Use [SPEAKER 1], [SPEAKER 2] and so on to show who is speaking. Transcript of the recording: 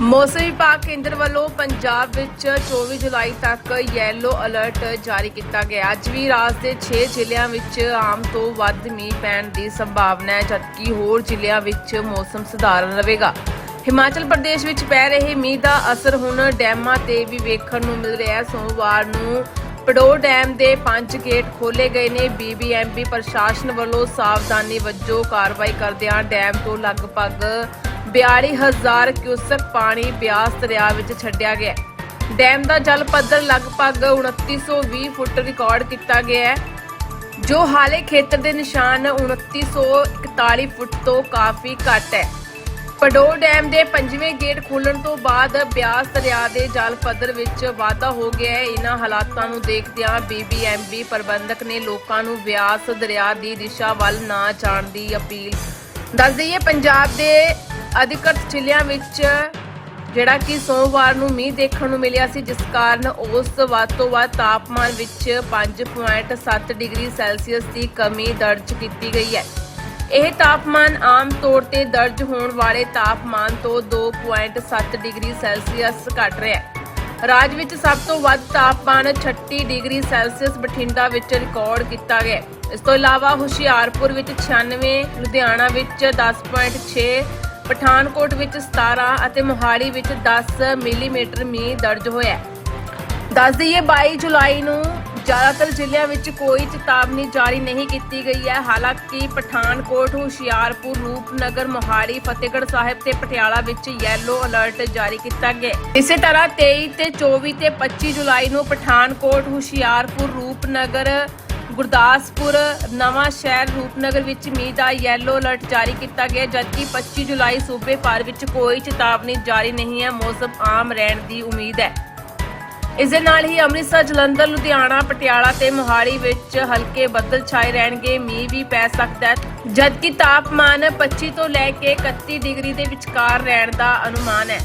[SPEAKER 1] ਮੌਸਮ ਵਿਭਾਗ ਕੇਂਦਰ ਵੱਲੋਂ ਪੰਜਾਬ ਵਿੱਚ 24 ਜੁਲਾਈ ਤੱਕ ਯੈਲੋ ਅਲਰਟ ਜਾਰੀ ਕੀਤਾ ਗਿਆ। ਅੱਜ ਵੀ ਰਾਜ ਦੇ 6 ਜ਼ਿਲ੍ਹਿਆਂ ਵਿੱਚ ਆਮ ਤੋਂ ਵੱਧ ਮੀਂਹ ਪੈਣ ਦੀ ਸੰਭਾਵਨਾ ਹੈ, ਜਦਕਿ ਹੋਰ ਜ਼ਿਲ੍ਹਿਆਂ ਵਿੱਚ ਮੌਸਮ ਸਧਾਰਨ ਰਹੇਗਾ। ਹਿਮਾਚਲ ਪ੍ਰਦੇਸ਼ ਵਿੱਚ ਪੈ ਰਹੇ ਮੀਂਹ ਦਾ ਅਸਰ ਹੁਣ ਡੈਮਾਂ ਤੇ ਵੀ ਵੇਖਣ ਨੂੰ ਮਿਲ ਰਿਹਾ ਹੈ। ਸੋਮਵਾਰ ਨੂੰ ਪੜੋ ਡੈਮ ਦੇ ਪੰਜ ਗੇਟ ਖੋਲੇ ਗਏ ਨੇ। ਬੀਬੀਐਮਬੀ ਪ੍ਰਸ਼ਾਸਨ ਵੱਲੋਂ ਸਾਵਧਾਨੀ ਵਜੋਂ ਕਾਰਵਾਈ ਕਰਦਿਆਂ ਡੈਮ ਤੋਂ ਲਗਭਗ 42000 ਕਿਊਸਕ ਪਾਣੀ ਬਿਆਸ ਦਰਿਆ ਵਿੱਚ ਛੱਡਿਆ ਗਿਆ ਹੈ। ਡੈਮ ਦਾ ਜਲ ਪੱਧਰ ਲਗਭਗ 2920 ਫੁੱਟ ਰਿਕਾਰਡ ਕੀਤਾ ਗਿਆ ਹੈ, ਜੋ ਹਾਲੇ ਖੇਤਰ ਦੇ ਨਿਸ਼ਾਨ 2941 ਫੁੱਟ ਤੋਂ ਕਾਫੀ ਘੱਟ ਹੈ। ਪਡੋ ਡੈਮ ਦੇ ਪੰਜਵੇਂ ਗੇਟ ਖੋਲਣ ਤੋਂ ਬਾਅਦ ਬਿਆਸ ਦਰਿਆ ਦੇ ਜਲ ਪੱਧਰ ਵਿੱਚ ਵਾਧਾ ਹੋ ਗਿਆ ਹੈ। ਇਹਨਾਂ ਹਾਲਾਤਾਂ ਨੂੰ ਦੇਖਦਿਆਂ ਬੀਬੀਐਮਬੀ ਪ੍ਰਬੰਧਕ ਨੇ ਲੋਕਾਂ ਨੂੰ ਬਿਆਸ ਦਰਿਆ ਦੀ ਦਿਸ਼ਾ ਵੱਲ ਨਾ ਜਾਣ ਦੀ ਅਪੀਲ। ਦੱਸ ਦਈਏ, ਪੰਜਾਬ ਦੇ ਅਧਿਕਤ ਜ਼ਿਲ੍ਹਿਆਂ ਵਿੱਚ ਜਿਹੜਾ ਕਿ ਸੋਮਵਾਰ ਨੂੰ ਮੀਂਹ ਦੇਖਣ ਨੂੰ ਮਿਲਿਆ ਸੀ, ਜਿਸ ਕਾਰਨ ਉਸ ਵੱਧ ਤੋਂ ਵੱਧ ਤਾਪਮਾਨ ਵਿੱਚ 5.7 ਡਿਗਰੀ ਸੈਲਸੀਅਸ ਦੀ ਕਮੀ ਦਰਜ ਕੀਤੀ ਗਈ ਹੈ। ਇਹ ਤਾਪਮਾਨ ਆਮ ਤੌਰ ਤੇ ਦਰਜ ਹੋਣ ਵਾਲੇ ਤਾਪਮਾਨ ਤੋਂ 2.7 ਡਿਗਰੀ ਸੈਲਸੀਅਸ ਘੱਟ ਰਿਹਾ ਹੈ। ਰਾਜ ਵਿੱਚ ਸਭ ਤੋਂ ਵੱਧ ਤਾਪਮਾਨ 36 ਡਿਗਰੀ ਸੈਲਸੀਅਸ ਬਠਿੰਡਾ ਵਿੱਚ ਰਿਕਾਰਡ ਕੀਤਾ ਗਿਆ ਇਸ ਤੋਂ ਇਲਾਵਾ ਹੁਸ਼ਿਆਰਪੁਰ ਵਿੱਚ 96 ਲੁਧਿਆਣਾ ਵਿੱਚ 10.6 ਪਠਾਨਕੋਟ ਵਿੱਚ 17 ਅਤੇ ਮੋਹਾਲੀ ਵਿੱਚ 10 ਮਿਲੀਮੀਟਰ ਮੀਂਹ ਦਰਜ ਹੋਇਆ ਦੱਸ ਦਈਏ 22 ਜੁਲਾਈ ਨੂੰ ਜ਼ਿਆਦਾਤਰ ਜ਼ਿਲ੍ਹਿਆਂ ਵਿੱਚ ਕੋਈ ਚੇਤਾਵਨੀ ਜਾਰੀ ਨਹੀਂ ਕੀਤੀ ਗਈ ਹੈ। ਹਾਲਾਂਕਿ ਪਠਾਨਕੋਟ, ਹੁਸ਼ਿਆਰਪੁਰ, ਰੂਪਨਗਰ, ਮੋਹਾਲੀ, ਫਤਿਹਗੜ੍ਹ ਸਾਹਿਬ ਤੇ ਪਟਿਆਲਾ ਵਿੱਚ ਯੈਲੋ ਅਲਰਟ ਜਾਰੀ ਕੀਤਾ ਗਿਆ ਇਸੇ ਤਰ੍ਹਾਂ 23 ਤੇ 24 ਤੇ 25 ਜੁਲਾਈ ਨੂੰ ਪਠਾਨਕੋਟ, ਹੁਸ਼ਿਆਰਪੁਰ, ਰੂਪਨਗਰ ਗੁਰਦਾਸਪੁਰ ਨਵਾਂ ਸ਼ਹਿਰ ਰੂਪਨਗਰ ਵਿੱਚ ਮੀਂਹ ਦਾ ਯੈਲੋ ਅਲਰਟ ਜਾਰੀ ਕੀਤਾ ਗਿਆ। ਜਦਕਿ 25 ਜੁਲਾਈ ਸੂਬੇ ਭਰ ਵਿੱਚ ਕੋਈ ਚੇਤਾਵਨੀ ਜਾਰੀ ਨਹੀਂ ਹੈ, ਮੌਸਮ ਆਮ ਰਹਿਣ ਦੀ ਉਮੀਦ ਹੈ। ਇਸ ਦੇ ਨਾਲ ਹੀ ਅੰਮ੍ਰਿਤਸਰ, ਜਲੰਧਰ, ਲੁਧਿਆਣਾ, ਪਟਿਆਲਾ ਤੇ ਮੋਹਾਲੀ ਵਿੱਚ ਹਲਕੇ ਬੱਦਲ ਛਾਏ ਰਹਿਣਗੇ। ਮੀਂਹ ਵੀ ਪੈ ਸਕਦਾ ਹੈ। ਜਦਕਿ ਤਾਪਮਾਨ 25 ਤੋਂ ਲੈ ਕੇ 31 ਡਿਗਰੀ ਦੇ ਵਿਚਕਾਰ ਰਹਿਣ ਦਾ ਅਨੁਮਾਨ ਹੈ।